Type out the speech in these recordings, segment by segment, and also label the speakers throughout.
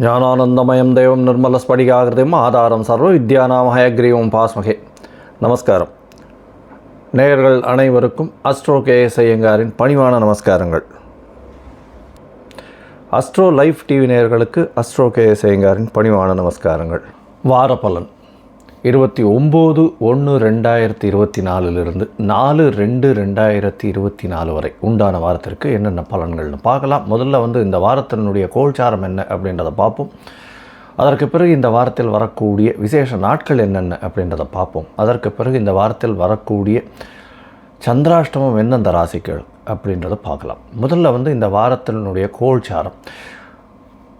Speaker 1: ஞானானந்தமயம் தெய்வம் நிர்மலஸ்படிகாகிருதிம் ஆதாரம் சர்வ வித்யானாம் ஹயக்ரீவம் பாஸ்மகே. நமஸ்காரம். நேயர்கள் அனைவருக்கும் அஸ்ட்ரோ கேஎஸ் ஐயங்காரின் பணிவான நமஸ்காரங்கள். அஸ்ட்ரோ லைஃப் டிவி நேயர்களுக்கு அஸ்ட்ரோ கேஎஸ் ஐயங்காரின் பணிவான நமஸ்காரங்கள். வார பலன் இருபத்தி ஒம்பது ஒன்று ரெண்டாயிரத்தி இருபத்தி நாலுலேருந்து நாலு ரெண்டு ரெண்டாயிரத்தி இருபத்தி நாலு வரை உண்டான வாரத்திற்கு என்னென்ன பலன்கள்னு பார்க்கலாம். முதல்ல வந்து இந்த வாரத்தினுடைய கோல்சாரம் என்ன அப்படின்றத பார்ப்போம். அதற்கு பிறகு இந்த வாரத்தில் வரக்கூடிய விசேஷ நாட்கள் என்னென்ன அப்படின்றத பார்ப்போம். அதற்கு பிறகு இந்த வாரத்தில் வரக்கூடிய சந்திராஷ்டமம் எந்தெந்த ராசிகள் அப்படின்றத பார்க்கலாம். முதல்ல வந்து இந்த வாரத்தினுடைய கோல்சாரம்.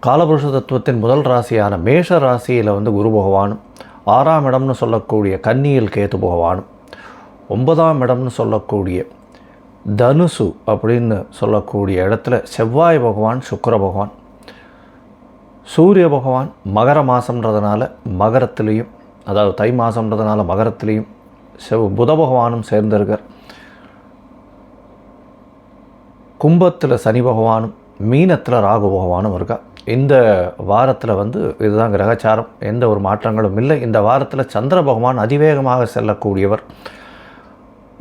Speaker 1: காலபுருஷ தத்துவத்தின் முதல் ராசியான மேஷ ராசியில் வந்து குரு பகவானும் ஆறாம் இடம்னு சொல்லக்கூடிய கன்னியில் கேத்து பகவானும் ஒன்பதாம் இடம்னு சொல்லக்கூடிய தனுசு அப்படின்னு சொல்லக்கூடிய இடத்துல செவ்வாய் பகவான் சுக்கர பகவான் சூரிய பகவான் மகர மாதம்ன்றதுனால மகரத்துலேயும் அதாவது தை மாதம்ன்றதுனால மகரத்துலேயும் செவ் புத பகவானும் சேர்ந்திருக்கார். கும்பத்தில் சனி பகவானும் மீனத்தில் ராகு பகவானும் இருக்கா? இந்த வாரத்தில் வந்து இதுதான் கிரகச்சாரம். எந்த ஒரு மாற்றங்களும் இல்லை. இந்த வாரத்தில் சந்திர பகவான் அதிவேகமாக செல்லக்கூடியவர்.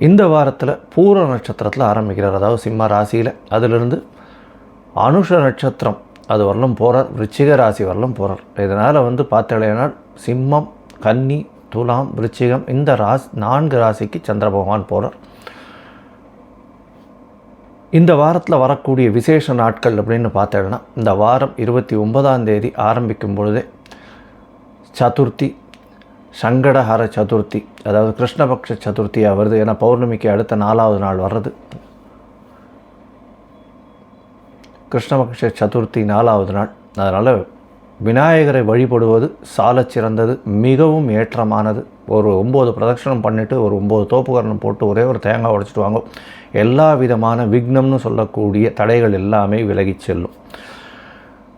Speaker 1: இந்த வாரத்தில் பூர நட்சத்திரத்தில் ஆரம்பிக்கிறார். அதாவது சிம்ம ராசியில். அதிலிருந்து அனுஷ நட்சத்திரம் அது வரலும் போகிறார் விருச்சிக ராசி வரலும் போகிறார் இதனால் வந்து பார்த்தீங்கன்னா சிம்மம் கன்னி துலாம் விருச்சிகம் இந்த ராசி நான்கு ராசிக்கு சந்திர பகவான் போகிறார் இந்த வாரத்தில் வரக்கூடிய விசேஷ நாட்கள் அப்படின்னு பார்த்தோன்னா இந்த வாரம் இருபத்தி ஒன்பதாம் தேதி ஆரம்பிக்கும் பொழுதே சதுர்த்தி சங்கடஹர சதுர்த்தி அதாவது கிருஷ்ணபக்ஷ சதுர்த்தியாக வருது. ஏன்னா பௌர்ணமிக்கு அடுத்த நாலாவது நாள் வர்றது. கிருஷ்ணபக்ஷ சதுர்த்தி நாலாவது நாள். அதனால் விநாயகரை வழிபடுவது சாலச் சிறந்தது மிகவும் ஏற்றமானது. ஒரு ஒம்பது பிரதட்சணம் பண்ணிவிட்டு ஒரு ஒம்பது தோப்புக்கரணம் போட்டு ஒரே ஒரு தேங்காய் உடைச்சிட்டு வாங்க. எல்லா விதமான விக்னம்னு சொல்லக்கூடிய தடைகள் எல்லாமே விலகி செல்லும்.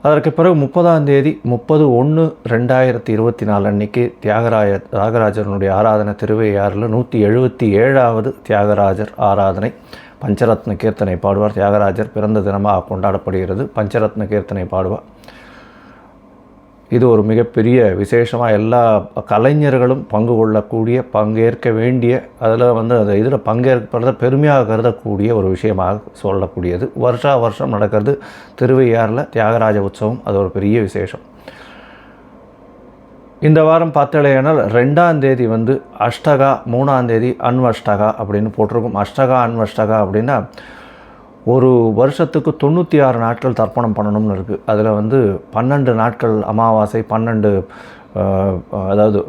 Speaker 1: அதற்கு பிறகு முப்பதாம் தேதி முப்பது ஒன்று ரெண்டாயிரத்தி இருபத்தி நாலு அன்னைக்கு தியாகராய தியாகராஜனுடைய ஆராதனை திருவையாறில் நூற்றி எழுபத்தி ஏழாவது தியாகராஜர் ஆராதனை பஞ்சரத்ன கீர்த்தனை பாடுவார். தியாகராஜர் பிறந்த தினமாக கொண்டாடப்படுகிறது. பஞ்சரத்ன கீர்த்தனை பாடுவார். இது ஒரு மிகப்பெரிய விசேஷமாக எல்லா கலைஞர்களும் பங்கு கொள்ளக்கூடிய பங்கேற்க வேண்டிய அதில் வந்து அந்த இதில் பங்கேற்பதை பெருமையாக கருதக்கூடிய ஒரு விஷயமாக சொல்லக்கூடியது. வருஷா வருஷம் நடக்கிறது திருவையாறில் தியாகராஜ உற்சவம். அது ஒரு பெரிய விசேஷம். இந்த வாரம் பார்த்தலையானால் ரெண்டாம் தேதி வந்து அஷ்டகா மூணாம் தேதி அன்வஷ்டகா அப்படின்னு போட்டிருக்கும். அஷ்டகா அன்வஷ்டகா அப்படின்னா ஒரு வருஷத்துக்கு தொண்ணூற்றி ஆறு நாட்கள் தர்ப்பணம் பண்ணணும்னு இருக்குது அதில் வந்து பன்னெண்டு நாட்கள் அமாவாசை பன்னெண்டு அதாவது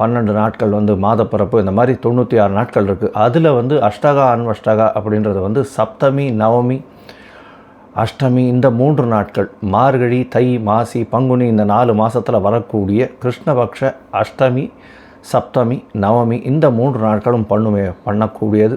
Speaker 1: பன்னெண்டு நாட்கள் வந்து மாதப்பிறப்பு இந்த மாதிரி தொண்ணூற்றி ஆறு நாட்கள் இருக்குது அதில் வந்து அஷ்டகா அன்வஷ்டகா அப்படின்றது வந்து சப்தமி நவமி அஷ்டமி இந்த மூன்று நாட்கள் மார்கழி தை மாசி பங்குனி இந்த நாலு மாதத்தில் வரக்கூடிய கிருஷ்ணபக்ஷ அஷ்டமி சப்தமி நவமி இந்த மூன்று நாட்களும் பண்ணுமே பண்ணக்கூடியது.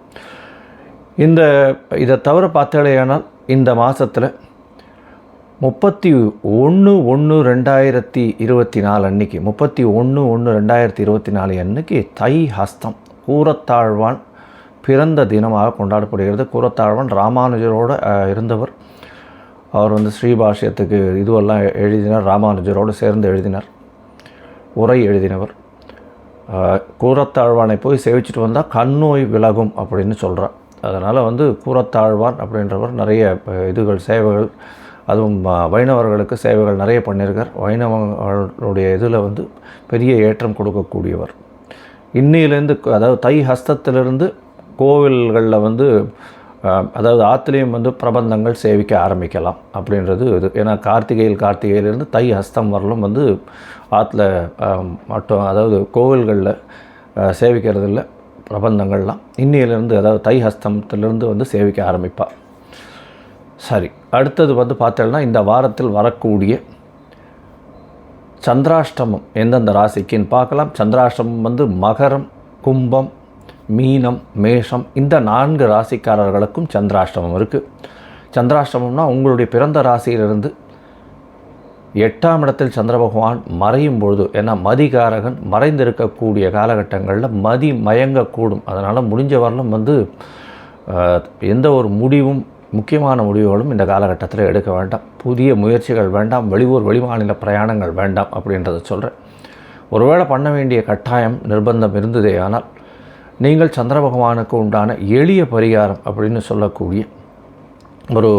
Speaker 1: இந்த இதை தவிர பார்த்தாலேயானால் இந்த மாதத்தில் முப்பத்தி ஒன்று ஒன்று ரெண்டாயிரத்தி இருபத்தி நாலு அன்னைக்கு முப்பத்தி ஒன்று ஒன்று ரெண்டாயிரத்தி இருபத்தி நாலு அன்னைக்கு தை ஹஸ்தம் கூரத்தாழ்வான் பிறந்த தினமாக கொண்டாடப்படுகிறது. கூரத்தாழ்வான் ராமானுஜரோடு இருந்தவர். அவர் வந்து ஸ்ரீபாஷ்யத்துக்கு இதுவெல்லாம் எழுதினார் ராமானுஜரோடு சேர்ந்து எழுதினார். உரை எழுதினவர். கூரத்தாழ்வானை போய் சேவிச்சுட்டு வந்தால் கண்ணோய் விலகும் அப்படின்னு சொல்கிறார் அதனால் வந்து கூரத்தாழ்வான் அப்படின்றவர் நிறைய இதுகள் சேவைகள் அதுவும் வைணவர்களுக்கு சேவைகள் நிறைய பண்ணியிருக்கார். வைணவர்களுடைய இதில் வந்து பெரிய ஏற்றம் கொடுக்கக்கூடியவர். இன்னிலேருந்து அதாவது தை ஹஸ்தத்திலிருந்து கோவில்களில் வந்து அதாவது ஆற்றுலேயும் வந்து பிரபந்தங்கள் சேவிக்க ஆரம்பிக்கலாம் அப்படின்றது இது. ஏன்னா கார்த்திகையில் கார்த்திகையிலேருந்து தை ஹஸ்தம் வரலும் வந்து ஆற்றுல மட்டும் அதாவது கோவில்களில் சேவிக்கிறது இல்லை பிரபந்தங்கள்லாம். இன்னையிலேருந்து அதாவது தை ஹஸ்தத்திலிருந்து வந்து சேவிக்க ஆரம்பிப்பாள் சரி அடுத்தது வந்து பார்த்தோம்னா இந்த வாரத்தில் வரக்கூடிய சந்திராஷ்டமம் எந்தெந்த ராசிக்குன்னு பார்க்கலாம். சந்திராஷ்டமம் வந்து மகரம் கும்பம் மீனம் மேஷம் இந்த நான்கு ராசிக்காரர்களுக்கும் சந்திராஷ்டமம் இருக்குது சந்திராஷ்டமம்னா உங்களுடைய பிறந்த ராசியிலிருந்து எட்டாம் இடத்தில் சந்திர பகவான் மறையும் பொழுது ஏன்னா மதிகாரகன் மறைந்திருக்கக்கூடிய காலகட்டங்களில் மதி மயங்கக்கூடும். அதனால் முடிஞ்ச வரலும் வந்து எந்த ஒரு முடிவும் முக்கியமான முடிவுகளும் இந்த காலகட்டத்தில் எடுக்க வேண்டாம். புதிய முயற்சிகள் வேண்டாம் வெளியூர் வெளிமாநில பிரயாணங்கள் வேண்டாம் அப்படின்றத சொல்கிறேன் ஒருவேளை பண்ண வேண்டிய கட்டாயம் நிர்பந்தம் இருந்ததே ஆனால் நீங்கள் சந்திர பகவானுக்கு உண்டான எளிய பரிகாரம் அப்படின்னு சொல்லக்கூடிய ஒரு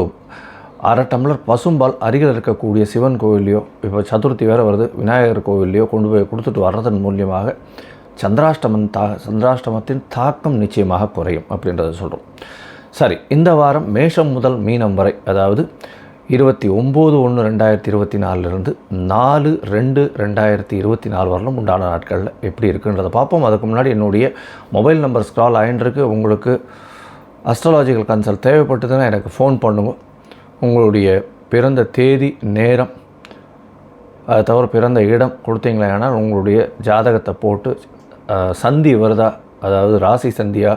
Speaker 1: அரை டம்ளர் பசும்பால் அருகில் இருக்கக்கூடிய சிவன் கோவில்லையோ இப்போ சதுர்த்தி வேறு வருது விநாயகர் கோவில்லையோ கொண்டு போய் கொடுத்துட்டு வர்றதன் மூலியமாக சந்திராஷ்டமன் தா சந்திராஷ்டமத்தின் தாக்கம் நிச்சயமாக குறையும் அப்படின்றத சொல்கிறோம் சரி இந்த வாரம் மேஷம் முதல் மீனம் வரை அதாவது இருபத்தி ஒம்பது ஒன்று ரெண்டாயிரத்தி இருபத்தி நாலுலேருந்து நாலு ரெண்டு ரெண்டாயிரத்தி இருபத்தி நாலு வரலும் உண்டான நாட்களில் எப்படி இருக்குன்றதை பார்ப்போம். அதுக்கு முன்னாடி என்னுடைய மொபைல் நம்பர் ஸ்க்ரால் ஆயின்றிருக்கு உங்களுக்கு அஸ்ட்ராலாஜிக்கல் கன்சல்ட் தேவைப்பட்டதுன்னா எனக்கு ஃபோன் பண்ணுவோம் உங்களுடைய பிறந்த தேதி நேரம் அது தவிர பிறந்த இடம் கொடுத்தீங்களேனால் உங்களுடைய ஜாதகத்தை போட்டு சந்தி வருதா? அதாவது ராசி சந்தியா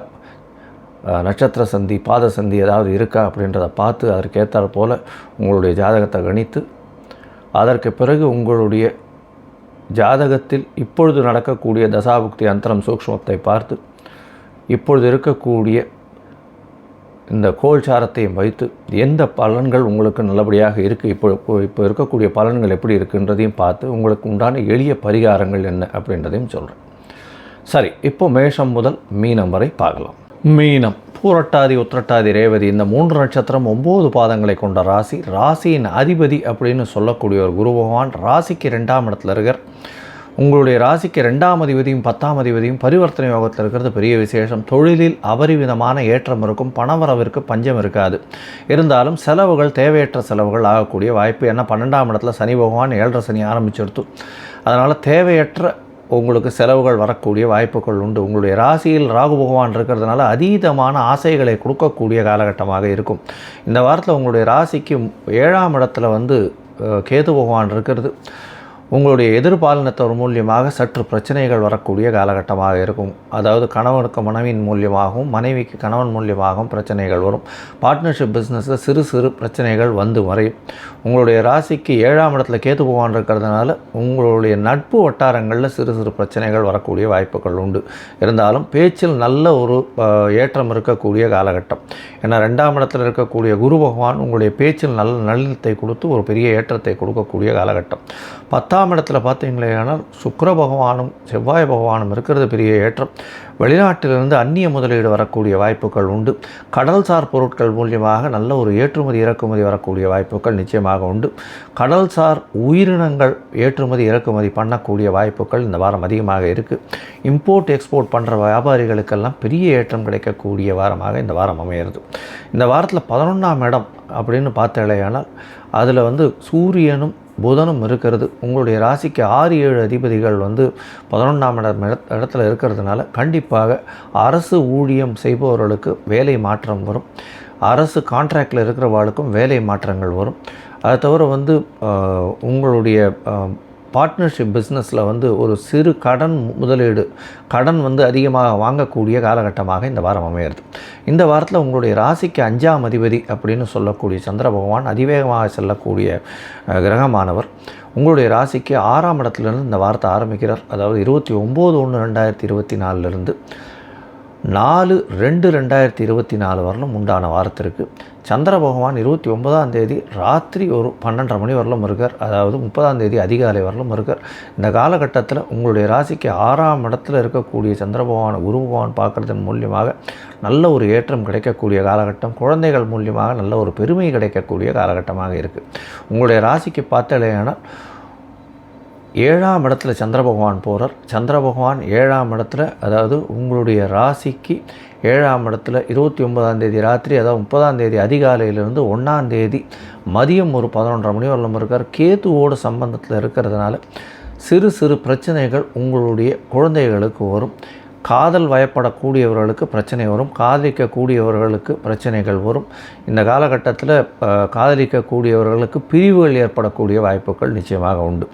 Speaker 1: நட்சத்திர சந்தி பாத சந்தி ஏதாவது இருக்கா? அப்படின்றத பார்த்து அதற்கேற்றாற் போல் உங்களுடைய ஜாதகத்தை கணித்து அதற்கு பிறகு உங்களுடைய ஜாதகத்தில் இப்பொழுது நடக்கக்கூடிய தசாபுக்தி அந்தரம் சூக்ஷ்மத்தை பார்த்து இப்பொழுது இருக்கக்கூடிய இந்த கோல்சாரத்தையும் வைத்து எந்த பலன்கள் உங்களுக்கு நல்லபடியாக இருக்குது இப்போ இப்போ- இருக்கக்கூடிய பலன்கள் எப்படி இருக்குன்றதையும் பார்த்து உங்களுக்கு உண்டான எளிய பரிகாரங்கள் என்ன அப்படின்றதையும் சொல்கிறேன் சரி இப்போ மேஷம் முதல் மீனம் வரை பார்க்கலாம். மீனம் பூரட்டாதி உத்திரட்டாதி ரேவதி இந்த மூன்று நட்சத்திரம் ஒம்பது பாதங்களை கொண்ட ராசி ராசியின் அதிபதி அப்படின்னு சொல்லக்கூடிய ஒரு குரு பகவான் ராசிக்கு ரெண்டாம் இடத்துல இருக்கிற உங்களுடைய ராசிக்கு ரெண்டாம் அதிபதியும் பத்தாம் அதிபதியும் பரிவர்த்தனை யோகத்தில் இருக்கிறது பெரிய விசேஷம். தொழிலில் அபரிவிதமான ஏற்றம் இருக்கும் பணவரவிற்கு பஞ்சம் இருக்காது. இருந்தாலும் செலவுகள் தேவையற்ற செலவுகள் ஆகக்கூடிய வாய்ப்பு. ஏன்னா பன்னெண்டாம் இடத்துல சனி பகவான் ஏழரை சனி ஆரம்பிச்செடுத்து அதனால் தேவையற்ற உங்களுக்கு செலவுகள் வரக்கூடிய வாய்ப்புகள் உண்டு. உங்களுடைய ராசியில் ராகு பகவான் இருக்கிறதுனால அதீதமான ஆசைகளை கொடுக்கக்கூடிய காலகட்டமாக இருக்கும். இந்த வாரத்தில் உங்களுடைய ராசிக்கு ஏழாம் இடத்துல வந்து கேது பகவான் இருக்கிறது. உங்களுடைய எதிர்பாலினத்தவர் மூலியமாக சற்று பிரச்சனைகள் வரக்கூடிய காலகட்டமாக இருக்கும். அதாவது கணவனுக்கு மனைவியின் மூலியமாகவும் மனைவிக்கு கணவன் மூலியமாகவும் பிரச்சனைகள் வரும். பார்ட்னர்ஷிப் பிஸ்னஸில் சிறு சிறு பிரச்சனைகள் வந்து மறையும். உங்களுடைய ராசிக்கு ஏழாம் இடத்துல கேத்து போகான் இருக்கிறதுனால உங்களுடைய நட்பு வட்டாரங்களில் சிறு சிறு பிரச்சனைகள் வரக்கூடிய வாய்ப்புகள் உண்டு. இருந்தாலும் பேச்சில் நல்ல ஒரு ஏற்றம் இருக்கக்கூடிய காலகட்டம். ஏன்னா ரெண்டாம் இடத்துல இருக்கக்கூடிய குரு பகவான் உங்களுடைய பேச்சில் நல்ல நல்லத்தை கொடுத்து ஒரு பெரிய ஏற்றத்தை கொடுக்கக்கூடிய காலகட்டம். பத்தாம் இடத்துல பார்த்தீங்களே ஆனால் சுக்கிர பகவானும் செவ்வாய் பகவானும் இருக்கிறது பெரிய ஏற்றம். வெளிநாட்டிலிருந்து அந்நிய முதலீடு வரக்கூடிய வாய்ப்புகள் உண்டு. கடல்சார் பொருட்கள் மூலியமாக நல்ல ஒரு ஏற்றுமதி இறக்குமதி வரக்கூடிய வாய்ப்புகள் நிச்சயமாக உண்டு. கடல்சார் உயிரினங்கள் ஏற்றுமதி இறக்குமதி பண்ணக்கூடிய வாய்ப்புகள் இந்த வாரம் அதிகமாக இருக்குது இம்போர்ட் எக்ஸ்போர்ட் பண்ணுற வியாபாரிகளுக்கெல்லாம் பெரிய ஏற்றம் கிடைக்கக்கூடிய வாரமாக இந்த வாரம் அமையிறது. இந்த வாரத்தில் பதினொன்றாம் இடம் அப்படின்னு பார்த்தாலேயானால் அதில் வந்து சூரியனும் புதனும் இருக்கிறது. உங்களுடைய ராசிக்கு ஆறு ஏழு அதிபதிகள் வந்து பதினொன்றாம் இடம் இடத்துல இருக்கிறதுனால கண்டிப்பாக அரசு ஊழியம் செய்பவர்களுக்கு வேலை மாற்றம் வரும். அரசு கான்ட்ராக்டில் இருக்கிறவாளுக்கும் வேலை மாற்றங்கள் வரும். அதை தவிர வந்து உங்களுடைய பார்ட்னர்ஷிப் பிஸ்னஸில் வந்து ஒரு சிறு கடன் முதலீடு கடன் வந்து அதிகமாக வாங்கக்கூடிய காலகட்டமாக இந்த வாரம் அமையிறது. இந்த வாரத்தில் உங்களுடைய ராசிக்கு அஞ்சாம் அதிபதி அப்படின்னு சொல்லக்கூடிய சந்திர பகவான் அதிவேகமாக செல்லக்கூடிய கிரகமானவர். உங்களுடைய ராசிக்கு ஆறாம் இடத்துலேருந்து இந்த வாரத்தை ஆரம்பிக்கிறார். அதாவது இருபத்தி ஒம்பது ஒன்று ரெண்டாயிரத்தி இருபத்தி நாலுலேருந்து நாலு ரெண்டு ரெண்டாயிரத்தி இருபத்தி நாலு வரலும் உண்டான வாரத்திற்கு சந்திர பகவான் இருபத்தி ஒன்பதாம் தேதி ராத்திரி ஒரு பன்னெண்டரை மணி வரலும் இருக்கார். அதாவது முப்பதாம் தேதி அதிகாலை வரலும் இருக்கார். இந்த காலகட்டத்தில் உங்களுடைய ராசிக்கு ஆறாம் இடத்துல இருக்கக்கூடிய சந்திர பகவான் குரு பகவான் பார்க்குறதன் மூலியமாக நல்ல ஒரு ஏற்றம் கிடைக்கக்கூடிய காலகட்டம் குழந்தைகள் மூலியமாக நல்ல ஒரு பெருமை கிடைக்கக்கூடிய காலகட்டமாக இருக்குது உங்களுடைய ராசிக்கு பார்த்தலையானால் ஏழாம் இடத்துல சந்திர பகவான் போகிறார் சந்திர பகவான் ஏழாம் இடத்துல அதாவது உங்களுடைய ராசிக்கு ஏழாம் இடத்துல இருபத்தி ஒன்பதாம் தேதி ராத்திரி அதாவது முப்பதாம் தேதி அதிகாலையிலிருந்து ஒன்றாம் தேதி மதியம் ஒரு பதினொன்றரை மணி வரலும் இருக்கார். கேதுவோட சம்பந்தத்தில் இருக்கிறதுனால சிறு சிறு பிரச்சனைகள் உங்களுடைய குழந்தைகளுக்கு வரும். காதல் வயப்படக்கூடியவர்களுக்கு பிரச்சனை வரும் காதலிக்கக்கூடியவர்களுக்கு பிரச்சனைகள் வரும். இந்த காலகட்டத்தில் காதலிக்கக்கூடியவர்களுக்கு பிரிவுகள் ஏற்படக்கூடிய வாய்ப்புகள் நிச்சயமாக உண்டு.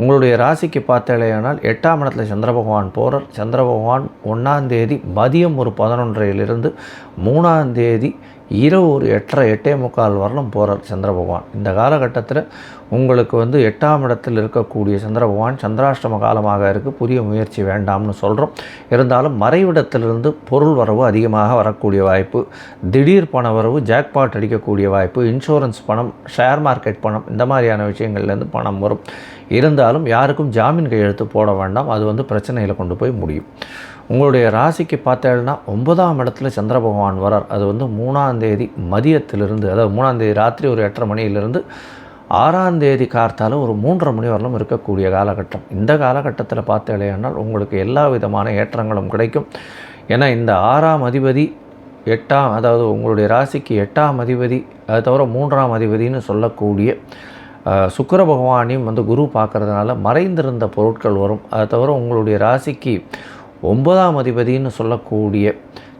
Speaker 1: உங்களுடைய ராசிக்கு பார்த்தாலேயானால் எட்டாம் இடத்துல சந்திர பகவான் போகிறார் சந்திர பகவான் ஒன்றாம் தேதி மதியம் ஒரு பதினொன்றையிலிருந்து மூணாம் தேதி இரவு ஒரு எட்டரை எட்டே முக்கால் வரலும் போகிறார் சந்திர பகவான். இந்த காலகட்டத்தில் உங்களுக்கு வந்து எட்டாம் இடத்தில் இருக்கக்கூடிய சந்திர பகவான் சந்திராஷ்டம காலமாக இருக்குது புதிய முயற்சி வேண்டாம்னு சொல்கிறோம் இருந்தாலும் மறைவிடத்திலிருந்து பொருள் வரவு அதிகமாக வரக்கூடிய வாய்ப்பு திடீர் பண வரவு ஜாக்பாட் அடிக்கக்கூடிய வாய்ப்பு இன்சூரன்ஸ் பணம் ஷேர் மார்க்கெட் பணம் இந்த மாதிரியான விஷயங்கள்லேருந்து பணம் வரும். இருந்தாலும் யாருக்கும் ஜாமீன் கையெழுத்து போட வேண்டாம். அது வந்து பிரச்சனையில் கொண்டு போய் முடியும். உங்களுடைய ராசிக்கு பார்த்தேன்னா ஒன்பதாம் இடத்துல சந்திர பகவான் வரார். அது வந்து மூணாம் தேதி மதியத்திலிருந்து அதாவது மூணாம் தேதி ராத்திரி ஒரு எட்டரை மணியிலிருந்து ஆறாம் தேதி கார்த்தால ஒரு மூன்றரை மணி வரலும் இருக்கக்கூடிய காலகட்டம். இந்த காலகட்டத்தில் பார்த்தேனால் உங்களுக்கு எல்லா விதமான ஏற்றங்களும் கிடைக்கும். ஏன்னா இந்த ஆறாம் அதிபதி எட்டாம் அதாவது உங்களுடைய ராசிக்கு எட்டாம் அதிபதி அது தவிர மூன்றாம் அதிபதின்னு சொல்லக்கூடிய சுக்கர பகவானையும் வந்து குரு பார்க்குறதுனால மறைந்திருந்த பொருட்கள் வரும். அது தவிர உங்களுடைய ராசிக்கு ஒன்பதாம் அதிபதின்னு சொல்லக்கூடிய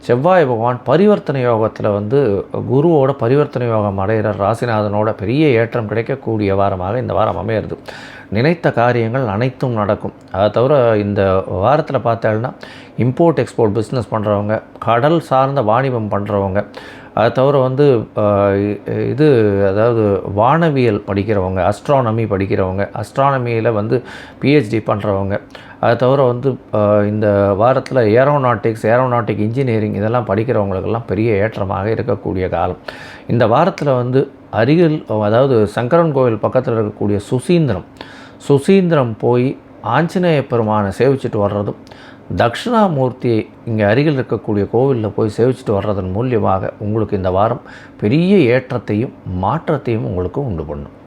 Speaker 1: செவ்வாய் பகவான் பரிவர்த்தனை யோகத்தில் வந்து குருவோட பரிவர்த்தனை யோகம் அடைகிற ராசிநாதனோட பெரிய ஏற்றம் கிடைக்கக்கூடிய வாரமாக இந்த வாரம் அமையிறது. நினைத்த காரியங்கள் அனைத்தும் நடக்கும். அதை தவிர இந்த வாரத்தில் பார்த்தேன்னா இம்போர்ட் எக்ஸ்போர்ட் பிஸ்னஸ் பண்ணுறவங்க கடல் சார்ந்த வாணிபம் பண்ணுறவங்க அதை தவிர வந்து இது அதாவது வானவியல் படிக்கிறவங்க அஸ்ட்ரானமி படிக்கிறவங்க அஸ்ட்ரானமியில் வந்து பிஹெச்டி பண்ணுறவங்க அதை தவிர வந்து இந்த வாரத்தில் ஏரோநாட்டிக்ஸ் ஏரோநாட்டிக் இன்ஜினியரிங் இதெல்லாம் படிக்கிறவங்களுக்கெல்லாம் பெரிய ஏற்றமாக இருக்கக்கூடிய காலம். இந்த வாரத்தில் வந்து அருகில் அதாவது சங்கரன் கோவில் பக்கத்தில் இருக்கக்கூடிய சுசீந்திரம். சுசீந்திரம் போய் ஆஞ்சநேய பெருமானை சேவிச்சிட்டு வர்றதும் தட்சிணாமூர்த்தியை இங்கே அருகில் இருக்கக்கூடிய கோவிலில் போய் சேவிச்சிட்டு வர்றதன் மூலியமாக உங்களுக்கு இந்த வாரம் பெரிய ஏற்றத்தையும் மாற்றத்தையும் உங்களுக்கு உண்டு பண்ணும்.